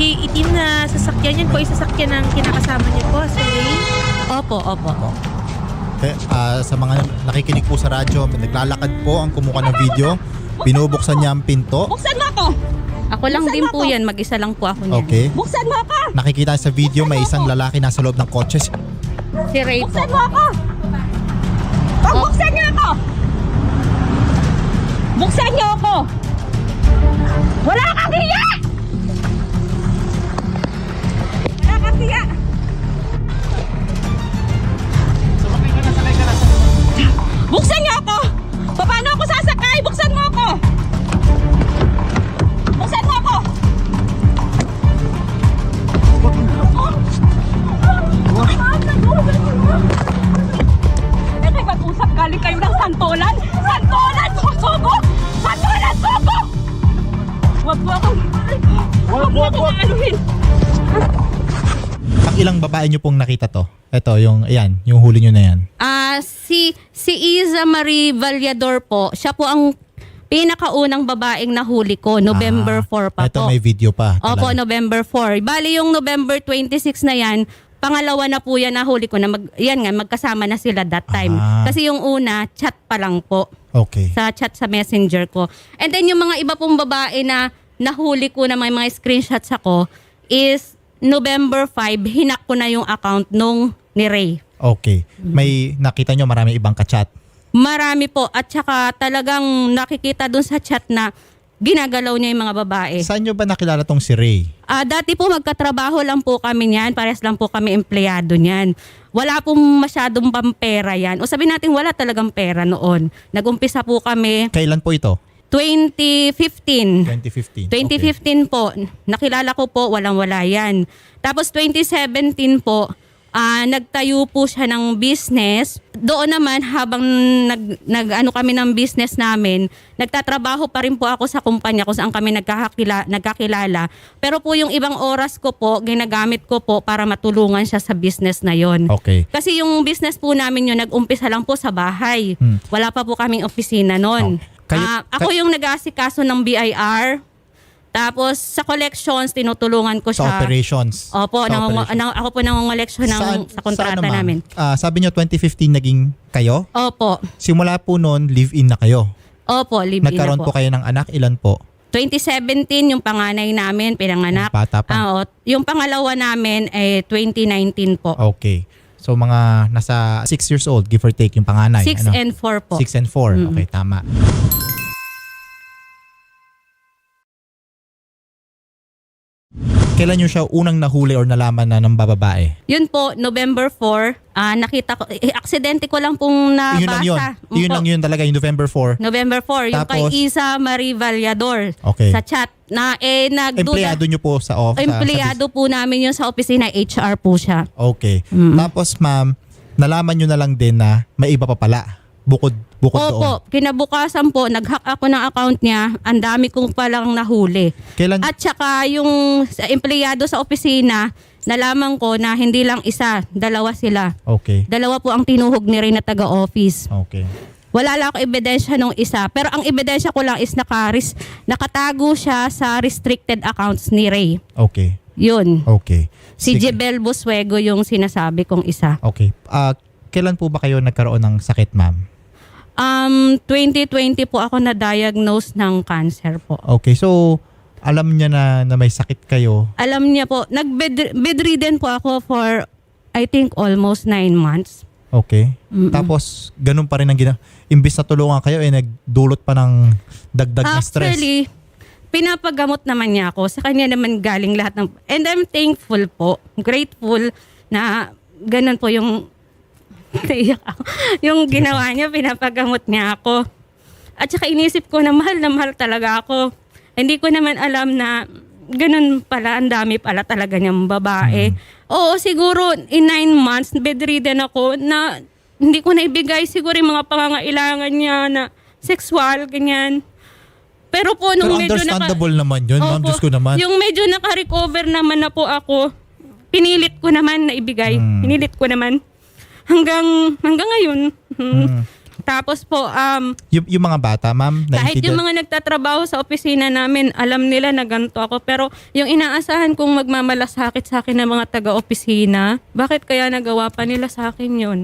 Ki itim na sasakyan yan po, isasakyan ng kinakasama niyo po, si Ray. Opo, opo. Okay, ah, sa mga nakikinig po sa radyo, naglalakad po ang kumuha ng video. Binubuksan niya ang pinto. Buksan mo ako! Ako lang din po yan. Mag-isa lang po ako niyan. Okay. Buksan mo ako! Nakikita sa video may isang lalaki nasa loob ng kotse. Si Ray po. Buksan mo ako! Oh, buksan niyo ako! Buksan niyo ako! Wala kang hiya! Buksan niyo ako! Paano ako sasakay? Buksan mo ako! Buksan mo ako! Eh, mag-usap galing kayo ng santolan? Santolan! Susugo! Santolan! Sugo! Huwag mo akong... Huwag mo akong aanuhin! Ang ilang babae niyo pong nakita to? Ito, yung, ayan, yung huli niyo na yan. Ah, si si Isa Marie Vallador po, siya po ang pinakaunang babaeng nahuli ko, November 4 pa Ah, Ito po. may video pa. Opo, talaga. November 4. Bali yung November 26 na yan, pangalawa na po yan nahuli ko na mag, yan nga, magkasama na sila that time. Ah. Kasi yung una, chat pa lang po. Okay. Sa chat sa messenger ko. And then yung mga iba pong babae na nahuli ko na may mga screenshots ako is November 5, hinak ko na yung account nung ni Ray. Okay. May nakita nyo maraming ibang kachat. Marami po. At saka talagang nakikita dun sa chat na ginagalaw niya yung mga babae. Saan nyo ba nakilala tong si Ray? Ah, dati po magkatrabaho lang po kami niyan. Pares lang po kami empleyado niyan. Wala pong masyadong pampera yan. O sabi natin wala talagang pera noon. Nagumpisa po kami Kailan po ito? 2015. 2015. 2015 po, nakilala ko po, walang-wala yan. Tapos 2017 po, ah nagtayo po siya ng business. Doon naman, habang nag, nag, ano kami ng business namin, nagtatrabaho pa rin po ako sa kumpanya kung saan kami nagkakakila, nagkakilala. Pero po yung ibang oras ko po, ginagamit ko po para matulungan siya sa business na yon. Okay. Kasi yung business po namin yun, nag-umpisa lang po sa bahay. Hmm. Wala pa po kaming opisina noon. Oh. Kayo- Ah, ako yung nag-aasikaso ng BIR. Tapos sa collections, tinutulungan ko Sa siya. operations. Opo, Sa nang, operation. nang, ako po nangungoleksyon ng, Saan- sa kontrata saan namin. Ah, sabi nyo 2015 naging kayo? Opo. Simula po noon, live-in na kayo. Opo, live-in na Nagkaroon po. po kayo ng anak, ilan po? 2017 yung panganay namin, pinanganak. Bata pa. Ah, o, yung pangalawa namin ay 2019 po. Okay. So mga nasa 6 years old, give or take yung panganay. 6 and 4 po. 6 and 4. Mm. Okay, tama. Kailan nyo siya unang nahuli or nalaman na ng bababae? Yun po, November 4, ah, nakita ko, eh, aksidente ko lang pong nabasa. yun lang yun. Yun Opo. lang yun talaga, yung November 4. November 4, yung Tapos- kay Isa Marie Vallador Okay. sa chat na eh nagduda. Empleyado nyo po sa office? Empleyado po namin yun sa opisina, HR po siya. Okay. Mm. Tapos ma'am, nalaman nyo na lang din na may iba pa pala. Bukod, bukod doon. Opo, kinabukasan po, nag-hack ako ng account niya, ang dami kong palang nahuli. Kailan? At saka yung sa empleyado sa opisina, nalaman ko na hindi lang isa, dalawa sila. okay. Dalawa po ang tinuhog ni Ray na taga-office. Okay. Wala lang ako ebidensya nung isa. Pero ang ebidensya ko lang is nakaris, nakatago siya sa restricted accounts ni Ray. Okay. Yun. Okay. Si Sige. Jebel Buswego yung sinasabi kong isa. Okay. Ah, kailan po ba kayo nagkaroon ng sakit, ma'am? Um, 2020 po ako na-diagnose ng cancer po. Okay. So, alam niya na, na may sakit kayo. Alam niya po, nag-bedridden po ako for I think almost nine months. Okay. Mm-mm. Tapos, ganun pa rin ang gina... Imbis na tulungan kayo, eh, nagdulot pa ng dagdag na stress. Actually, pinapagamot naman niya ako. Sa kanya naman galing lahat ng... And I'm thankful po, grateful na ganun po yung... Naiyak ako. yung ginawa niya, pinapagamot niya ako. At saka inisip ko na mahal na mahal talaga ako. Hindi ko naman alam na ganun pala, ang dami pala talaga niyang babae. Oo, siguro in nine months, bedridden ako na hindi ko na ibigay siguro yung mga pangangailangan niya na sexual, ganyan. Pero po, Pero nung medyo naka... understandable naman yun, ma'am. Opo. Diyos ko naman. Yung medyo naka-recover naman na po ako, pinilit ko naman na ibigay. Hmm. Pinilit ko naman. Hanggang, hanggang ngayon. Hmm. Mm. Tapos po, um, Yung, yung mga bata, ma'am, kahit yung mga nagtatrabaho sa opisina namin, alam nila na ganito ako. Pero yung inaasahan kong magmamalasakit sa akin ng mga taga-opisina, bakit kaya nagawa pa nila sa akin yun?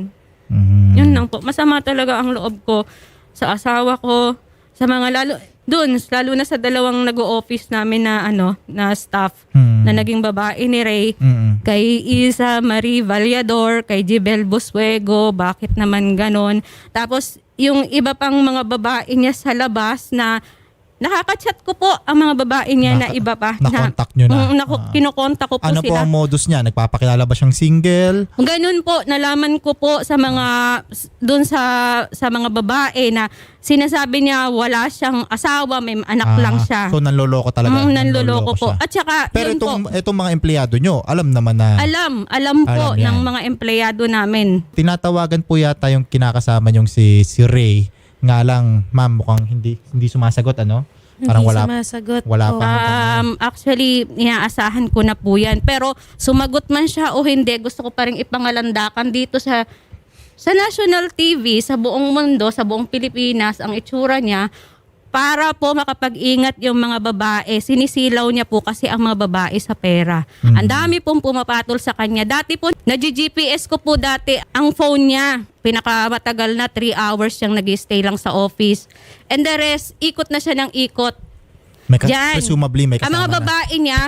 Mhm. Yun lang po. Masama talaga ang loob ko sa asawa ko, sa mga lalo, dun, lalo na sa dalawang nag-o-office namin na ano, na staff, Hmm. Na naging babae ni Ray. Mm-mm. Kay Isa Marie Vallador, kay Jibel Buswego, bakit naman ganon? Tapos yung iba pang mga babae niya sa labas na nakaka-chat ko po ang mga babae niya na Naka- iba pa. na-contact niyo na? Mm, naku- Ah. kinokontak ko po Ano po sila. ang modus niya? Nagpapakilala ba siyang single? Ganun po, nalaman ko po sa mga, doon sa, sa mga babae na sinasabi niya wala siyang asawa, may anak Ah, lang siya. So nanloloko talaga. Mm, nanloloko po. siya. At saka, Pero yun po, itong, itong mga empleyado nyo, alam naman na alam, alam po yan. ng mga empleyado namin. tinatawagan po yata yung kinakasama nyong si, si Ray. Nga lang, ma'am, mukhang hindi, hindi sumasagot, ano? Parang Hindi wala, sumasagot wala po. pa. Um, actually, inaasahan ko na po yan. Pero sumagot man siya o hindi, gusto ko pa rin ipangalandakan dito sa sa national TV, sa buong mundo, sa buong Pilipinas, ang itsura niya, para po makapag-ingat yung mga babae. Sinisilaw niya po kasi ang mga babae sa pera. Ang dami pong pumapatol sa kanya. Dati po, nag-GPS ko po dati ang phone niya. Pinakamatagal na 3 hours siyang nag stay lang sa office. And the rest, ikot na siya ng ikot. may kas- presumably may Ang kasama mga na. babae niya,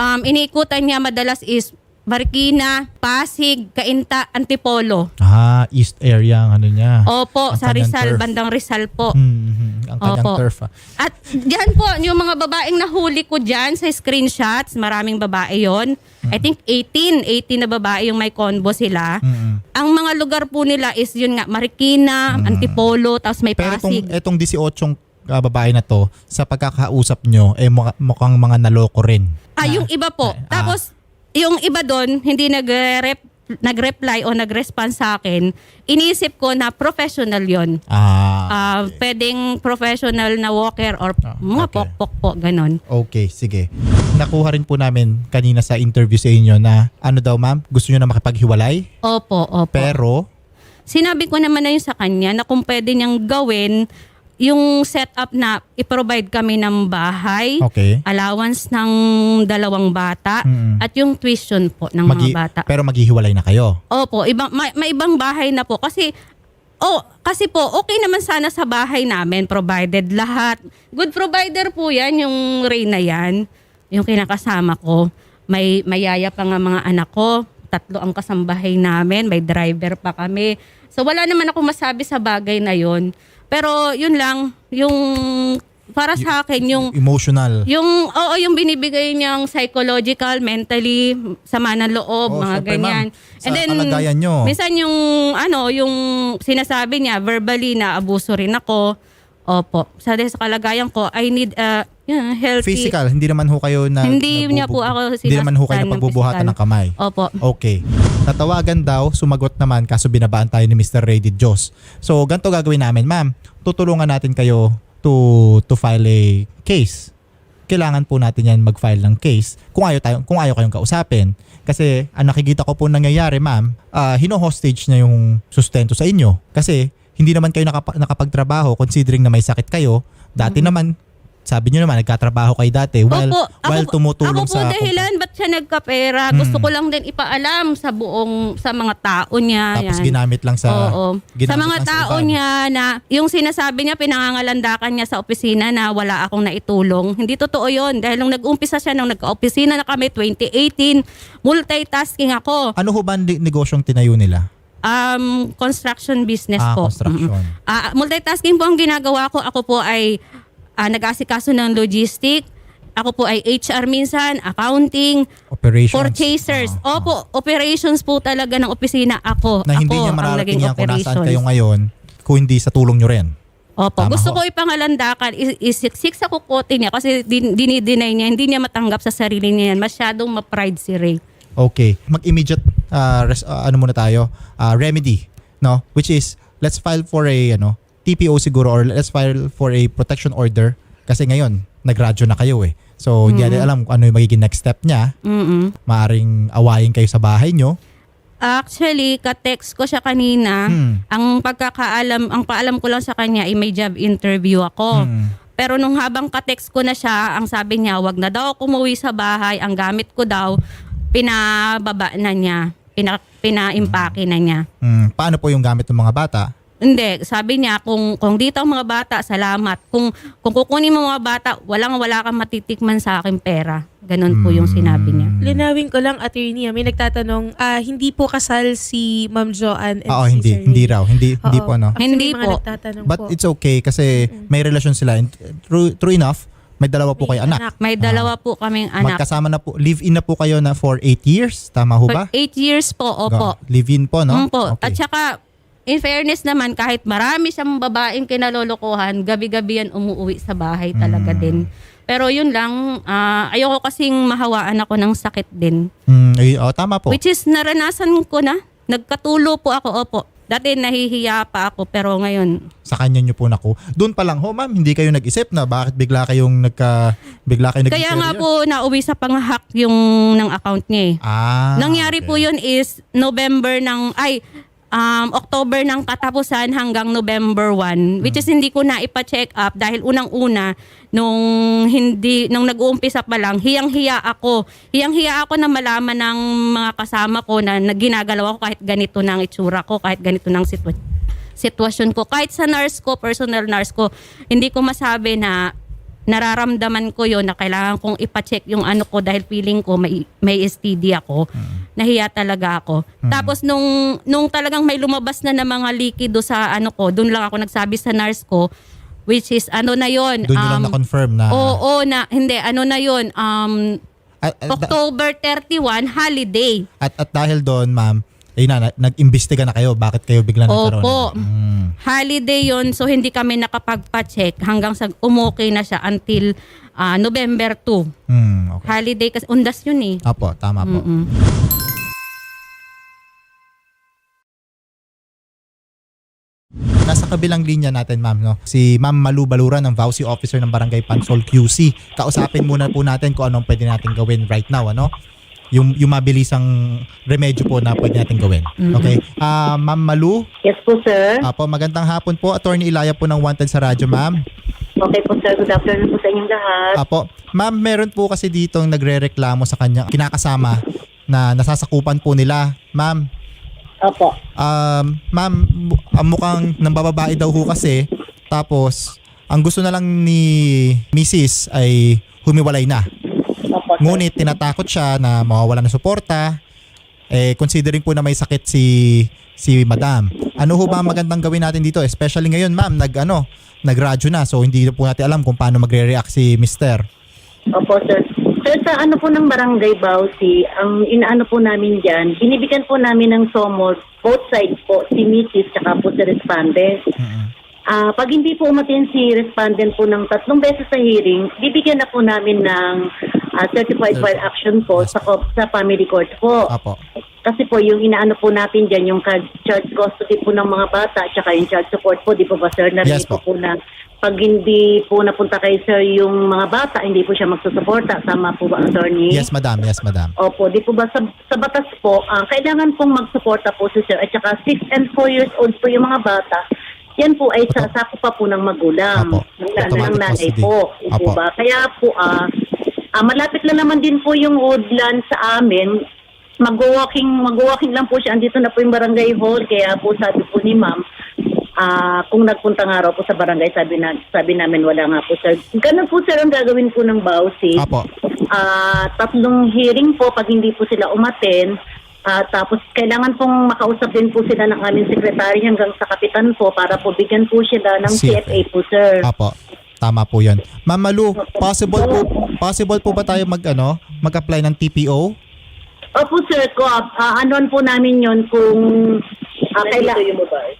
um, iniikutan niya madalas is Marikina, Pasig, Cainta, Antipolo. Ah, east area ang ano niya. Opo, Ang sa kanyang Rizal, turf. bandang Rizal po. Mhm, ang kanyang Opo. turf. ah. At dyan po, yung mga babaeng nahuli ko dyan sa screenshots, maraming babae yon. I think 18, 18 na babae yung may convo sila. Mhm. Ang mga lugar po nila is yun nga, Marikina, Antipolo, tapos may Mm. Pero itong, Pasig. itong 18 uh, babae na to, sa pagkakausap nyo, eh mukha, mukhang mga naloko rin. Ah, yung iba po. Ah. Tapos, yung iba doon, hindi nag-rep, nag-reply o nag-respond sa akin, inisip ko na professional yon. Ah, Ah, pwedeng professional na walker or Ah, mga okay. pokpok po, ganon. okay, sige. Nakuha rin po namin kanina sa interview sa inyo na, ano daw ma'am, gusto nyo na makipaghiwalay, Opo, opo. pero, Sinabi ko naman na yun sa kanya na kung pwede niyang gawin yung setup na i-provide kami ng bahay, okay, allowance ng dalawang bata, Mm. at yung tuition po ng Magi- mga bata. pero maghihiwalay na kayo. Opo, ibang may, may ibang bahay na po kasi Oh, kasi po okay naman sana sa bahay namin provided lahat. Good provider po 'yan yung Ray na 'yan, yung kinakasama ko. May mayaya pa nga mga anak ko. Tatlo ang kasambahay namin, may driver pa kami. So wala naman ako masabi sa bagay na 'yon. Pero 'yun lang, yung para sa akin yung Emotional. yung oo yung binibigay niyang psychological, mentally, sama ng loob, Oh, mga syempre, ganyan. ma'am. Sa kalagayan nyo. Minsan yung ano, yung sinasabi niya verbally na abuso rin ako. Opo. Sa sa kalagayan ko, I need a yeah, healthy Physical, hindi naman ho kayo na Hindi niya po ako Hindi naman ho kayo ng napagbubuhatan ng kamay. Opo. Okay. Natawagan daw, sumagot naman kaso binabaan tayo ni Mr. Ray Di Diyos. So, ganito gagawin namin, ma'am. Tutulungan natin kayo to to file a case. Kailangan po natin yan mag-file ng case kung ayaw, tayo, kung ayaw kayong kausapin. Kasi ang nakikita ko po nangyayari, ma'am, ah, hino-hostage na yung sustento sa inyo. Kasi hindi naman kayo nakapa- nakapagtrabaho considering na may sakit kayo. Dati naman, sabi nyo naman, nagkatrabaho kayo dati while, Opo, while tumutulong ako po sa... dahilan, ba't siya nagkapera? Gusto ko lang din ipaalam sa buong, sa mga tao niya. Tapos yan. ginamit lang sa... Oo. ginamit Sa mga lang tao iba. niya na yung sinasabi niya, pinangangalandakan niya sa opisina na wala akong naitulong. Hindi totoo yon Dahil nung nag-umpisa siya, nung nagka-opisina na kami 2018, multitasking ako. Ano ho ba ang negosyong tinayo nila? Um, construction business Ah, po. construction. Mm-mm. Ah, multitasking po ang ginagawa ko. Ako po ay ah, nag-asikaso ng logistic. Ako po ay HR minsan, accounting, Operations. purchasers. Ah. Opo, operations po talaga ng opisina. Ako. na hindi ako niya mararating yan kung nasaan kayo ngayon kung hindi sa tulong nyo rin. Opo, Tama gusto ho. ko ipangalandakan, is- isiksik sa kukote niya kasi din, dinideny niya, hindi niya matanggap sa sarili niya yan. Masyadong ma-pride si Ray. Okay. Mag-immediate ah, res- ah, ano muna tayo, ah, remedy, no? Which is let's file for a ano, TPO siguro or let's file for a protection order kasi ngayon nagradyo na kayo eh. So hindi natin alam kung ano yung magiging next step niya. Mm-mm. Maaring awayin kayo sa bahay nyo. Actually, ka-text ko siya kanina. Hmm. Ang pagkakaalam, ang paalam ko lang sa kanya ay may job interview ako. Hmm. Pero nung habang ka-text ko na siya, ang sabi niya, wag na daw ako umuwi sa bahay. Ang gamit ko daw, pinababa na niya. Pina, pinaimpake na niya. Hmm, paano po yung gamit ng mga bata? Hindi, sabi niya kung kung dito ang mga bata, salamat. Kung kung kukunin mo mga bata, walang wala kang matitikman sa akin pera. Ganon po yung sinabi niya. Linawin ko lang, attorney, ah, may nagtatanong, ah, hindi po kasal si Ma'am Joanne and Oo, si hindi. Sir Hindi Ray. raw. Hindi, hindi Oo. po, no? Actually, Hindi mga po. nagtatanong But po. it's okay kasi may relasyon sila. And true, true enough, may dalawa po May kayo anak. May dalawa po kaming anak. Magkasama na po, live-in na po kayo na for 8 years. Tama ho ba? For eight years po, opo. Go- Live-in po, no? Mm po. At saka, in fairness naman, kahit marami siyang babaeng kinalolokohan, gabi-gabi yan umuwi sa bahay talaga Mm. din. Pero yun lang, ah, ayoko kasing mahawaan ako ng sakit din. Mm, ay, oh, tama po. Which is naranasan ko na. Nagkatulo po ako, opo. Dati nahihiya pa ako, pero ngayon, Sa kanya nyo po naku. Doon pa lang ho, ma'am, hindi kayo nag-isip na bakit bigla kayong nagka, bigla kayo nag Kaya nga po nauwi sa panghack yung ng account niya eh. Ah, Nangyari okay. po yun is November ng, ay, um, October ng katapusan hanggang November 1. Which is hindi ko na ipa-check up dahil unang-una, nung hindi, nung nag-uumpisa pa lang, hiyang-hiya ako. Hiyang-hiya ako na malaman ng mga kasama ko na naginagalaw ko kahit ganito na ang itsura ko, kahit ganito na ang sitwa- sitwasyon ko. Kahit sa nurse ko, personal nurse ko, hindi ko masabi na nararamdaman ko yon na kailangan kong ipacheck yung ano ko dahil feeling ko may, may STD ako. Nahiya talaga ako. Tapos nung, nung talagang may lumabas na ng mga likido sa ano ko, doon lang ako nagsabi sa nurse ko, which is ano na yon Doon nyo lang na-confirm na. Oo, na, hindi, ano na yon um, At, at, October 31, holiday. at, at dahil doon, ma'am, ayun na, na- nag-imbestiga na kayo. Bakit kayo bigla nagkaroon? Opo. Mm. Holiday yon so hindi kami nakapagpa-check hanggang sa umokay na siya until ah, November 2. Mm, okay. Holiday kasi undas yun eh. Apo, tama po. Mm-mm. Nasa kabilang linya natin, ma'am, no? Si Ma'am Malu Baluran, ng Vauci Officer ng Barangay Pansol QC. Kausapin muna po natin kung anong pwede natin gawin right now, ano? Yung, yung mabilisang remedyo po na pwede natin gawin. Okay? Ah, Ma'am Malu, Yes po, sir. apo, magandang hapon po. Attorney Ilaya po ng Wanted sa radyo, ma'am. Okay po, sir. Good afternoon po sa inyong lahat. Apo, ma'am, meron po kasi dito nagre-reklamo sa kanya kinakasama na nasasakupan po nila. Ma'am, Opo. um, ma'am, bu- ang mukhang nang bababae daw ho kasi. Tapos, ang gusto na lang ni Mrs. ay humiwalay na. Ngunit tinatakot siya na mawawala ng suporta. Eh, considering po na may sakit si si Madam. Ano ho ba ang magandang gawin natin dito? Especially ngayon, ma'am, nag ano, nagradyo na. So hindi po natin alam kung paano magre-react si Mister. Opo, sir. Sir, sa ano po ng Barangay Bausi, ang inaano po namin dyan, binibigyan po namin ng somos, both sides po, si Mrs. tsaka po si respondent. Ah, pag hindi po umatin si respondent po ng tatlong beses sa hearing, bibigyan na po namin ng ah, certified file action po sa, co- sa family court po. Apo. Kasi po yung inaano po natin dyan, yung child custody po ng mga bata at saka yung child support po, di po ba sir? Narinig Yes po. po na pag hindi po napunta kay sir yung mga bata, hindi po siya magsusuporta. Tama po ba, attorney? Yes, madam. Yes, madam. Opo, di po ba sa, sa batas po, ah, kailangan pong magsuporta po si sir at saka 6 and 4 years old po yung mga bata. Yan po ay sasako pa po ng magulang. Apo. Ng, ng Automatic nanay custody. po. Di po Apo. ba? Kaya po, ah, ah, malapit lang naman din po yung woodland sa amin. Mag-walking, mag-walking lang po siya. Andito na po yung barangay hall. Kaya po sabi po ni ma'am, ah, kung nagpunta nga raw po sa barangay, sabi, na, sabi namin wala nga po sir. Ganun po sir ang gagawin po ng Bausi. Apo. Ah, tatlong hearing po pag hindi po sila umaten. Ah, tapos kailangan pong makausap din po sila ng aming sekretary hanggang sa kapitan po para po bigyan po sila ng CFA. CFA po sir. Apo. Tama po 'yon. Ma'am Malu, possible po possible po ba tayo mag ano, mag-apply ng TPO? Opo sir, ko ah, anuan po namin yon kung ah, kaila-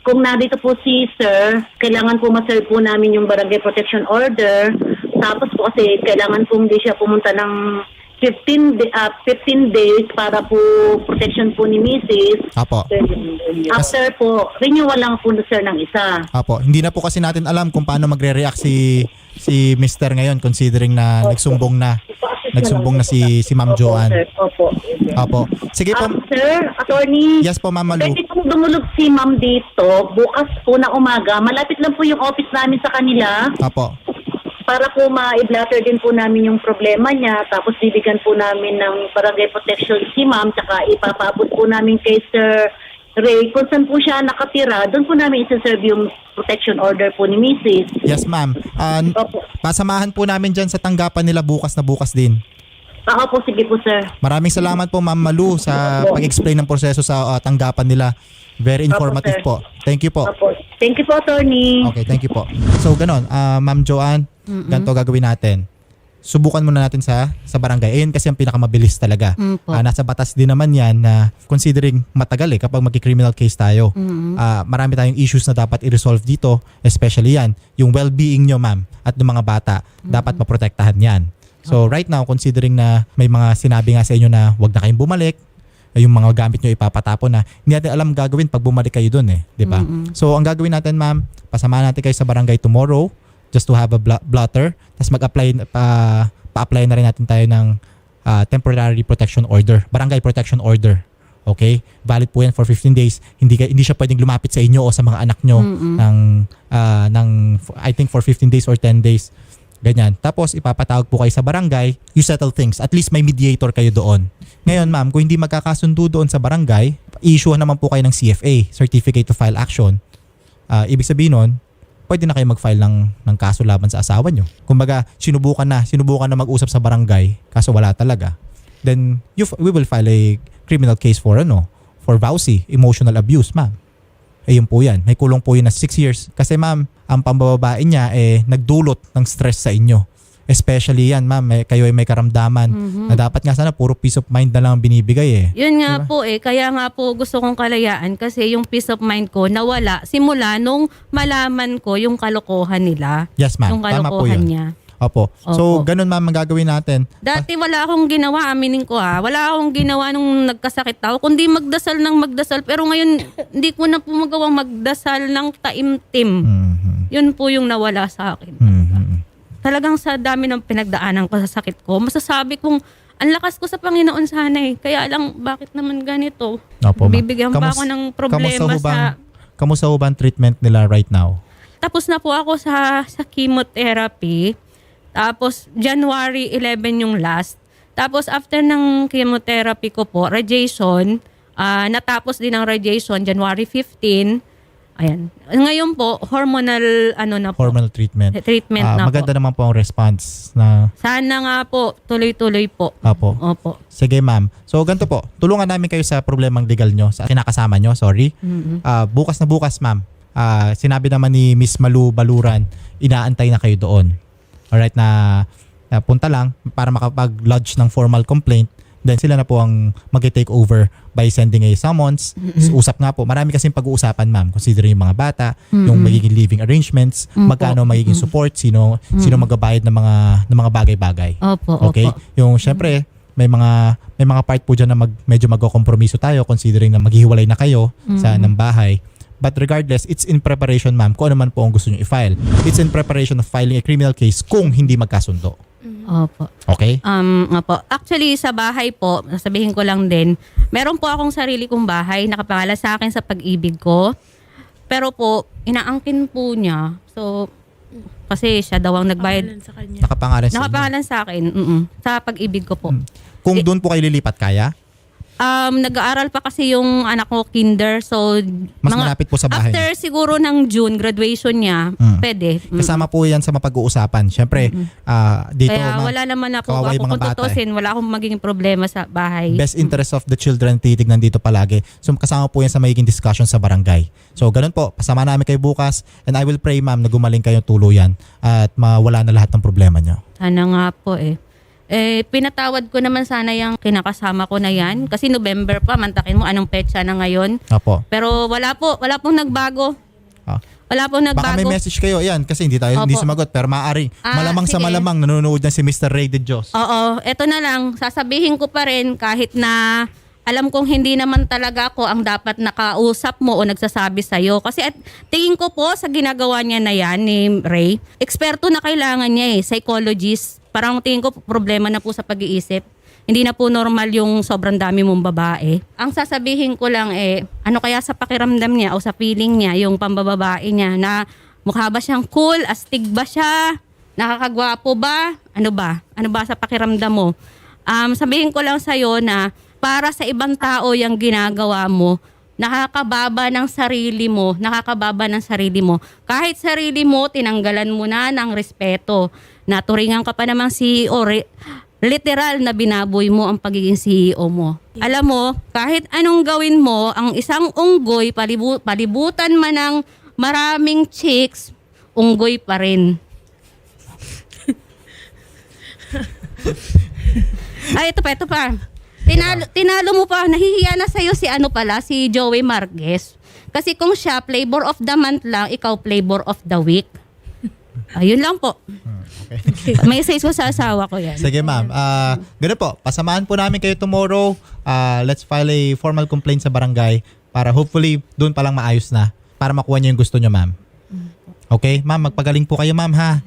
kung nandito po si sir, kailangan po ma-serve po namin yung barangay protection order. Tapos po kasi kailangan po hindi siya pumunta ng 15 de- ah, 15 days para po protection po ni Mrs. Apo. After po, renewal lang po sir ng isa. Apo, hindi na po kasi natin alam kung paano magre-react si si Mr. ngayon considering na nagsumbong na nagsumbong na si si Ma'am Joanne. Opo. Opo. Sige po. Ah, sir, attorney. Yes po, Ma'am Malu. Pwede pong dumulog si ma'am dito bukas po na umaga. Malapit lang po yung office namin sa kanila Opo. Para po ma-blatter din po namin yung problema niya. Tapos bibigyan po namin ng barangay protection si ma'am. Tsaka ipapaabot po namin kay Sir Ray kung saan po siya nakatira. Doon po namin isa-serve yung protection order po ni Mrs. Yes, ma'am. Opo. pasamahan po namin dyan sa tanggapan nila bukas na bukas din. Ah, Opo, sige po sir. Maraming salamat po, Ma'am Malu, sa pag-explain ng proseso sa ah, tanggapan nila. Very informative sir. po. Thank you po. Opo. Thank you po, attorney. Okay, thank you po. So, ganon. ah, Ma'am Joanne, ganito gagawin natin. Subukan muna natin sa sa barangay. Ayun kasi ang pinakamabilis talaga. Mm po. Ah, nasa batas din naman yan na considering matagal eh kapag magki-criminal case tayo. Ah, marami tayong issues na dapat i-resolve dito, especially yan, yung well-being nyo ma'am at ng mga bata, dapat maprotektahan yan. So right now, considering na may mga sinabi nga sa inyo na wag na kayong bumalik, yung mga gamit nyo ipapatapon na, hindi natin alam gagawin pag bumalik kayo dun eh. di ba? So ang gagawin natin ma'am, pasamahan natin kayo sa barangay tomorrow just to have a blo- blotter, tapos mag-apply, pa, pa-apply na rin natin tayo ng ah, temporary protection order, barangay protection order. Okay? Valid po yan for 15 days. Hindi hindi siya pwedeng lumapit sa inyo o sa mga anak nyo ng ah, ng I think for 15 days or 10 days. Ganyan. Tapos ipapatawag po kayo sa barangay, you settle things. At least may mediator kayo doon. Ngayon, ma'am, kung hindi magkakasundo doon sa barangay, issue naman po kayo ng CFA, Certificate to File Action. Ah, ibig sabihin nun, pwede na kayo mag-file ng, ng kaso laban sa asawa nyo. Kumbaga, sinubukan na, sinubukan na mag-usap sa barangay, kaso wala talaga. Then, you, we will file a criminal case for ano, for vowsy, emotional abuse, ma'am. Eh yun po yan. May kulong po yun na 6 years. Kasi ma'am, ang pambababae niya eh nagdulot ng stress sa inyo. Especially yan ma'am, may, kayo ay may karamdaman na dapat nga sana puro peace of mind na lang ang binibigay eh. Yun nga po eh, kaya nga po gusto kong kalayaan kasi yung peace of mind ko nawala simula nung malaman ko yung kalokohan nila. Yes ma'am, Yung tama po kalokohan yun. niya. Opo. So Opo. ganun ma'am ang gagawin natin. Dati wala akong ginawa, aminin ko ha. Wala akong ginawa nung nagkasakit ako, kundi magdasal ng magdasal. Pero ngayon, hindi ko na po magawang magdasal ng taimtim. Mhm. Yun po yung nawala sa akin. Mhm. Talagang sa dami ng pinagdaanan ko sa sakit ko, masasabi kong ang lakas ko sa Panginoon sana eh. Kaya lang, bakit naman ganito? Opo. Bibigyan pa ako ng kamusta problema bang, sa... Kamusta ho ba ang treatment nila right now? Tapos na po ako sa, sa chemotherapy. Tapos January 11 yung last. Tapos after ng chemotherapy ko po, radiation, ah, natapos din ang radiation January 15. Ayan. Ngayon po, hormonal ano na po. Hormonal treatment. treatment Ah, na maganda po. naman po ang response na Sana nga po, tuloy-tuloy po. Opo. Opo. Sige ma'am. So ganito po, tulungan namin kayo sa problemang legal nyo, sa kinakasama nyo, sorry. Mm-mm. Ah, bukas na bukas ma'am, Ah, sinabi naman ni Miss Malu Baluran, inaantay na kayo doon. Alright na, na punta lang para makapag-lodge ng formal complaint. Then sila na po ang mag-take over by sending a summons. Usap nga po. Marami kasing pag-uusapan ma'am. Considering yung mga bata, yung magiging living arrangements, Mm, magkano magiging support, sino sino magbabayad ng mga ng mga bagay-bagay. Opo, Okay? opo. Yung syempre, may mga may mga part po diyan na mag, medyo magkokompromiso tayo considering na maghihiwalay na kayo sa ng bahay. But regardless, it's in preparation ma'am kung ano man po ang gusto nyo i-file. It's in preparation of filing a criminal case kung hindi magkasundo. Opo. Okay? Um, nga po. Actually, sa bahay po, sabihin ko lang din, meron po akong sarili kong bahay, nakapangalan sa akin sa pag-ibig ko. Pero po, inaangkin po niya. So, kasi siya daw ang nagbayad. Pangalan sa kanya. Nakapangalan sa inyo. Nakapangalan sa akin, mm sa pag-ibig ko po. Kung doon po kayo lilipat, kaya? Um, nag-aaral pa kasi yung anak ko kinder, so Mas malapit po sa bahay. After siguro ng June, graduation niya, Mm. pwede. Mm. Kasama po yan sa mapag-uusapan. Syempre, ah, dito Kaya wala naman na po ako. Kung bata eh. tutusin, wala akong magiging problema sa bahay. best interest of the children titignan dito palagi. So kasama po yan sa magiging discussion sa barangay. So ganun po, pasama namin kayo bukas and I will pray ma'am na gumaling kayong tuluyan at mawala na lahat ng problema niyo. Sana nga po eh. Eh, pinatawad ko naman sana yung kinakasama ko na yan. Kasi November pa, mantakin mo anong petsa na ngayon. Opo. Pero wala po, wala pong nagbago. Ah. Wala pong Baka may nagbago. message kayo, yan, kasi hindi tayo hindi Opo. sumagot. Pero maaari, Ah, malamang sa sige. malamang, nanonood yan si Mr. Ray de Dios. Oo, eto na lang. Sasabihin ko pa rin kahit na alam kong hindi naman talaga ako ang dapat nakausap mo o nagsasabi sa'yo. Kasi at tingin ko po sa ginagawa niya na yan ni Ray, eksperto na kailangan niya eh, psychologist. Parang tingin ko problema na po sa pag-iisip. Hindi na po normal yung sobrang dami mong babae. Ang sasabihin ko lang eh, ano kaya sa pakiramdam niya o sa feeling niya, yung pambababae niya na mukha ba siyang cool, astig ba siya, nakakagwapo ba, ano ba, ano ba sa pakiramdam mo. Um, sabihin ko lang sa'yo na para sa ibang tao yung ginagawa mo, nakakababa ng sarili mo, nakakababa ng sarili mo. Kahit sarili mo, tinanggalan mo na ng respeto. Naturingan ka pa namang CEO, re- literal na binaboy mo ang pagiging CEO mo. Alam mo, kahit anong gawin mo, ang isang unggoy, palibu- palibutan man ng maraming chicks, unggoy pa rin. Ay, ito pa, ito pa. Tinalo, tinalo mo pa, nahihiya na sa'yo si ano pala, si Joey Marquez. Kasi kung siya, flavor of the month lang, ikaw flavor of the week. Ayun lang po. May say ko sa asawa ko yan. Sige ma'am. Ah, ganun po, pasamahan po namin kayo tomorrow. Ah, let's file a formal complaint sa barangay para hopefully doon pa lang maayos na para makuha niyo yung gusto niyo ma'am. Okay? Ma'am, magpagaling po kayo ma'am ha.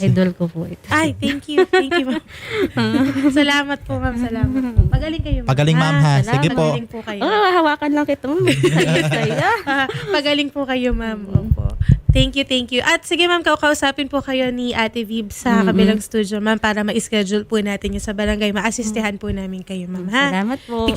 Idol ko po ito. Ay, thank you. Thank you, ma'am. salamat po, ma'am. Salamat. Pagaling kayo, ma'am. Pagaling, ma'am, ha? salamat. Sige po. Pagaling po kayo. Oh, hawakan lang kita. Saya-saya. Ah, pagaling po kayo, ma'am. Opo. Thank you, thank you. At sige, ma'am, kakausapin po kayo ni Ate Vib sa kabilang studio, ma'am, para ma-schedule po natin yung sa barangay. Ma-assistehan po namin kayo, ma'am, ha? Salamat po.